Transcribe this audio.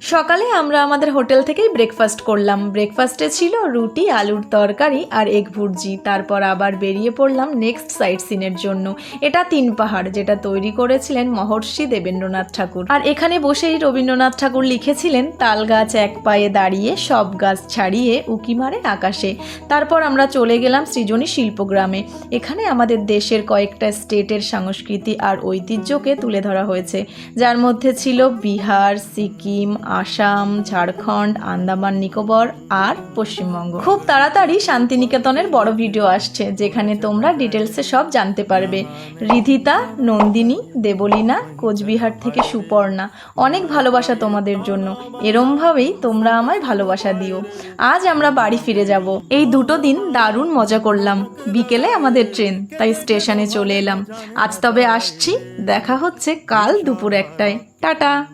সকালে আমরা আমাদের হোটেল থেকেই ব্রেকফাস্ট করলাম। ব্রেকফাস্টে ছিল রুটি, আলুর তরকারি আর এগ ভুর্জি। তারপর আবার বেরিয়ে পড়লাম নেক্সট সাইট সিনের জন্য। এটা তিন পাহাড়, যেটা তৈরি করেছিলেন মহর্ষি দেবেন্দ্রনাথ ঠাকুর। আর এখানে বসেই রবীন্দ্রনাথ ঠাকুর লিখেছিলেন, তাল গাছ এক পায়ে দাঁড়িয়ে, সব গাছ ছাড়িয়ে উকি মারে আকাশে। তারপর আমরা চলে গেলাম সৃজনী শিল্পগ্রামে। এখানে আমাদের দেশের কয়েকটা স্টেটের সংস্কৃতি আর ঐতিহ্যকে তুলে ধরা হয়েছে। যার মধ্যে ছিল বিহার, সিকিম আসাম, ঝাড়খণ্ড, আন্দামান, নিকোবর আর পশ্চিমবঙ্গ। খুব তাড়াতাড়ি শান্তিনিকেতনের বড় ভিডিও আসছে, যেখানে তোমরা ডিটেলসে সব জানতে পারবে। রিধিতা, নন্দিনী, দেবলীনা, কোচবিহার থেকে সুপর্ণা, অনেক ভালোবাসা তোমাদের জন্য। এরমভাবেই তোমরা আমায় ভালোবাসা দিও। আজ আমরা বাড়ি ফিরে যাব। এই দুটো দিন দারুণ মজা করলাম। বিকেলে আমাদের ট্রেন, তাই স্টেশনে চলে এলাম। আজ তবে আসছি, দেখা হচ্ছে কাল দুপুর একটায়। টাটা!